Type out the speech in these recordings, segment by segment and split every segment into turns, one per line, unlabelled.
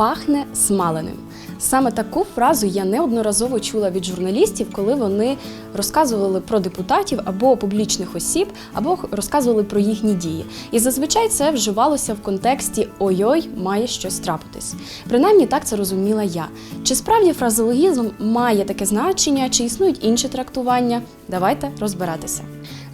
пахне смаленим. Саме таку фразу я неодноразово чула від журналістів, коли вони розказували про депутатів або публічних осіб, або розказували про їхні дії. І зазвичай це вживалося в контексті ой-ой, має щось трапитись. Принаймні так це розуміла я. Чи справді фразеологізм має таке значення, чи існують інші трактування? Давайте розбиратися.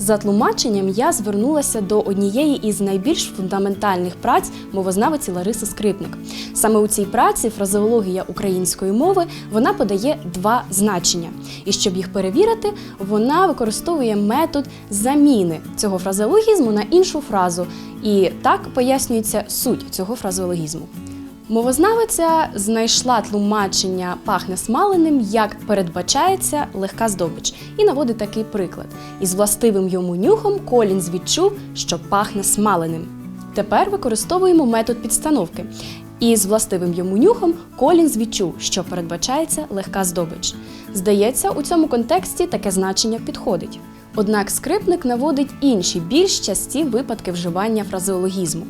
За тлумаченням я звернулася до однієї із найбільш фундаментальних праць мовознавиці Лариси Скрипник. Саме у цій праці фразеологія української мови вона подає два значення. І щоб їх перевірити, вона використовує метод заміни цього фразеологізму на іншу фразу. І так пояснюється суть цього фразеологізму. Мовознавиця знайшла тлумачення пахне смаленим, як передбачається легка здобич, і наводить такий приклад: із властивим йому нюхом Колінз відчув, що пахне смаленим. Тепер використовуємо метод підстановки. І з властивим йому нюхом Колінз відчув, що передбачається легка здобич. Здається, у цьому контексті таке значення підходить. Однак скрипник наводить інші більш часті випадки вживання фразеологізму.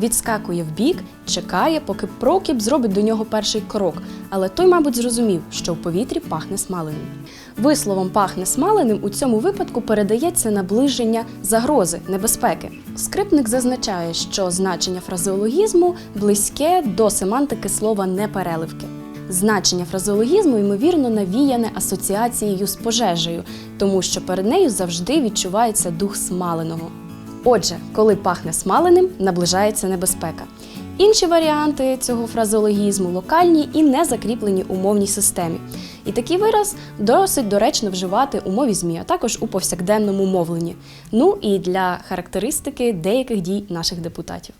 Відскакує вбік, чекає, поки прокіп зробить до нього перший крок, але той, мабуть, зрозумів, що в повітрі пахне смаленим. Висловом пахне смаленим у цьому випадку передається наближення загрози, небезпеки. Скрипник зазначає, що значення фразеологізму близьке до семантики слова непереливки. Значення фразеологізму, ймовірно, навіяне асоціацією з пожежею, тому що перед нею завжди відчувається дух смаленого. Отже, коли пахне смаленим, наближається небезпека. Інші варіанти цього фразологізму локальні і не закріплені у мовній системі. І такий вираз досить доречно вживати у мові ЗМІ, а також у повсякденному мовленні. Ну і для характеристики деяких дій наших депутатів.